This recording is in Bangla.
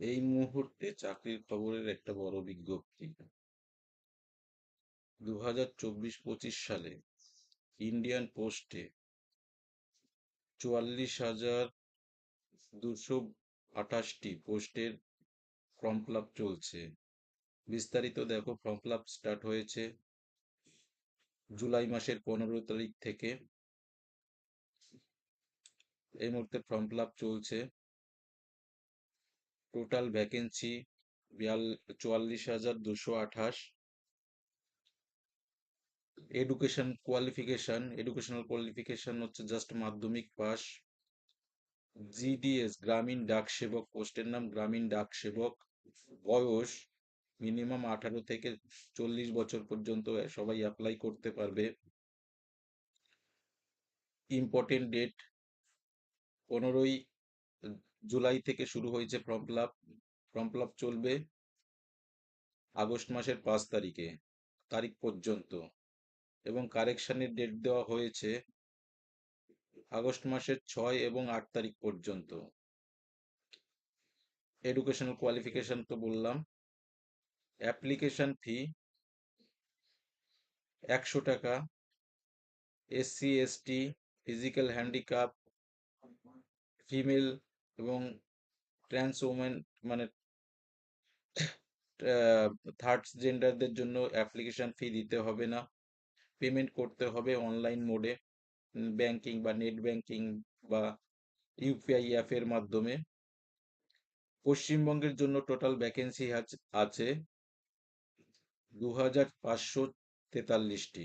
এই মুহূর্তে চাকরির খবরের একটা বড় বিজ্ঞপ্তি। দু হাজার চব্বিশ পঁচিশ সালে ইন্ডিয়ান পোস্টে চুয়াল্লিশ হাজার দুশো আঠাশটি পোস্টের ফর্ম ফিল চলছে। বিস্তারিত দেখো ফর্ম ফিল স্টার্ট হয়েছে জুলাই মাসের পনেরো তারিখ থেকে। এই মুহূর্তে ফর্ম ফিল চলছে। টোটাল ভ্যাকেন্সি চুয়াল্লিশ হাজার দুশো আঠাশ। এডুকেশন কোয়ালিফিকেশন এডুকেশনাল কোয়ালিফিকেশন হচ্ছে just Madhyamik pass GDS Gramin Dak Sevak পোস্টের নাম গ্রামীণ ডাক সেবক। বয়স মিনিমাম আঠারো থেকে চল্লিশ বছর পর্যন্ত সবাই অ্যাপ্লাই করতে পারবে। ইম্পর্টেন্ট ডেট পনেরোই জুলাই থেকে শুরু হয়েছে form fill up form fill up চলবে আগস্ট মাসের পাঁচ তারিখে, তারিখ পর্যন্ত এবং কারেকশানের ডেট দেওয়া হয়েছে আগস্ট মাসের ছয় এবং আট তারিখ পর্যন্ত। এডুকেশনাল কোয়ালিফিকেশন তো বললাম। অ্যাপ্লিকেশন ফি একশো টাকা। SC ST physical handicap female এবং ট্রান্স ওমেন মানে থার্ড জেন্ডারদের জন্য অ্যাপ্লিকেশন ফি দিতে হবে না। পেমেন্ট করতে হবে অনলাইন মোডে ব্যাংকিং বা নেট ব্যাংকিং বা ইউপিআই অ্যাপের মাধ্যমে। পশ্চিমবঙ্গের জন্য টোটাল ভ্যাকেন্সি আছে দু হাজার পাঁচশো তেতাল্লিশটি।